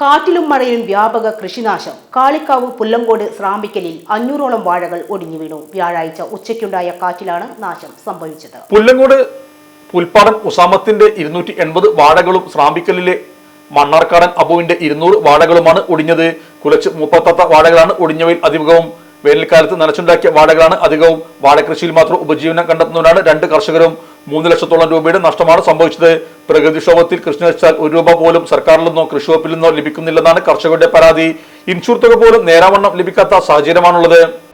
കാറ്റിലും മഴയിലും വ്യാപക കൃഷിനാശം. കാളിക്കാവ് പുല്ലങ്കോട് സ്രാമ്പിക്കലിൽ അഞ്ഞൂറോളം വാഴകൾ ഒടിഞ്ഞു വീണു. വ്യാഴാഴ്ച ഉച്ചയ്ക്കുണ്ടായ കാറ്റിലാണ് നാശം സംഭവിച്ചത്. പുല്ലങ്കോട് പുൽപ്പാടം ഉസാമത്തിന്റെ ഇരുന്നൂറ്റി എൺപത് വാഴകളും സ്രാമ്പിക്കലിലെ മണ്ണാർക്കാടൻ അബുവിന്റെ ഇരുന്നൂറ് വാഴകളുമാണ് ഒടിഞ്ഞത്. കുലച്ച് മുപ്പത്തത്ത വാഴകളാണ് ഒടിഞ്ഞവയിൽ അധികവും. വേനൽക്കാലത്ത് നനച്ചുണ്ടാക്കിയ വാഴകളാണ് അധികവും. വാഴകൃഷിയിൽ മാത്രം ഉപജീവനം കണ്ടെത്തുന്നവരാണ് രണ്ട് കർഷകരും. മൂന്ന് ലക്ഷത്തോളം രൂപയുടെ നഷ്ടമാണ് സംഭവിച്ചത്. പ്രകൃതിക്ഷോഭത്തിൽ കൃഷി നശിച്ചാൽ ഒരു രൂപ പോലും സർക്കാരിൽ നിന്നോ കൃഷിവകുപ്പിൽ നിന്നോ ലഭിക്കുന്നില്ലെന്നാണ് കർഷകരുടെ പരാതി. ഇൻഷുർ തുക പോലും നേരാവണ്ണം ലഭിക്കാത്ത സാഹചര്യമാണുള്ളത്.